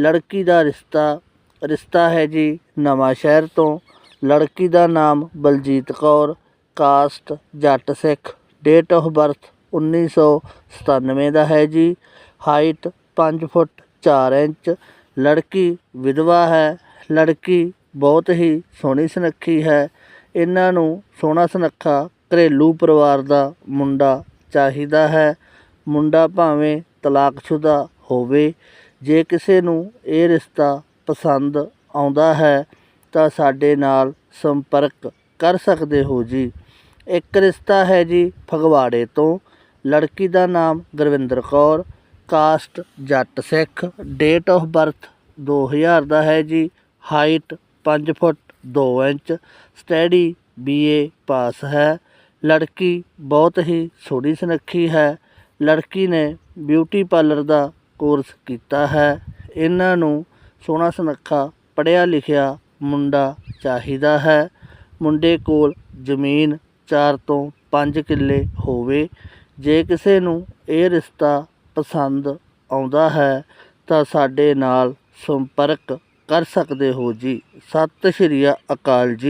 ਲੜਕੀ ਦਾ ਰਿਸ਼ਤਾ ਰਿਸ਼ਤਾ ਹੈ ਜੀ ਨਵਾਂ ਸ਼ਹਿਰ ਤੋਂ। ਲੜਕੀ ਦਾ ਨਾਮ Baljeet Kaur, caste Jatt Sikh. Date of birth 1997 ਦਾ ਹੈ ਜੀ। Height 5 foot 4 inch. ਲੜਕੀ ਵਿਧਵਾ ਹੈ। ਲੜਕੀ ਬਹੁਤ ਹੀ ਸੋਹਣੀ ਸੁਨੱਖੀ ਹੈ। ਇਹਨਾਂ ਨੂੰ ਸੋਹਣਾ ਸੁਨੱਖਾ ਘਰੇਲੂ ਪਰਿਵਾਰ ਦਾ ਮੁੰਡਾ ਚਾਹੀਦਾ ਹੈ। ਮੁੰਡਾ ਭਾਵੇਂ ਤਲਾਕਸ਼ੁਦਾ ਹੋਵੇ। ਜੇ ਕਿਸੇ ਨੂੰ ਇਹ ਰਿਸ਼ਤਾ ਪਸੰਦ ਆਉਂਦਾ ਹੈ, ਤਾਂ ਸਾਡੇ ਨਾਲ ਸੰਪਰਕ ਕਰ ਸਕਦੇ ਹੋ ਜੀ। ਇੱਕ ਰਿਸ਼ਤਾ ਹੈ ਜੀ ਫਗਵਾੜੇ ਤੋਂ। ਲੜਕੀ ਦਾ ਨਾਮ Gurvinder Kaur. Caste Jatt Sikh. Date of birth 2000 ਦਾ ਹੈ ਜੀ। Height 5 foot 2 inch. Study BA pass ਹੈ। ਲੜਕੀ ਬਹੁਤ ਹੀ ਸੋਹਣੀ ਸੁਨੱਖੀ ਹੈ। ਲੜਕੀ ਨੇ ਬਿਊਟੀ ਪਾਰਲਰ ਦਾ ਕੋਰਸ ਕੀਤਾ ਹੈ। ਇਹਨਾਂ ਨੂੰ ਸੋਹਣਾ ਸੁਨੱਖਾ ਪੜ੍ਹਿਆ ਲਿਖਿਆ ਮੁੰਡਾ ਚਾਹੀਦਾ ਹੈ। ਮੁੰਡੇ ਕੋਲ ਜ਼ਮੀਨ 4 ਤੋਂ 5 ਕਿੱਲੇ ਹੋਵੇ। ਜੇ ਕਿਸੇ ਨੂੰ ਇਹ ਰਿਸ਼ਤਾ ਪਸੰਦ ਆਉਂਦਾ ਹੈ, ਤਾਂ ਸਾਡੇ ਨਾਲ ਸੰਪਰਕ ਕਰ ਸਕਦੇ ਹੋ ਜੀ। ਸਤਿ ਸ਼੍ਰੀ ਅਕਾਲ ਜੀ।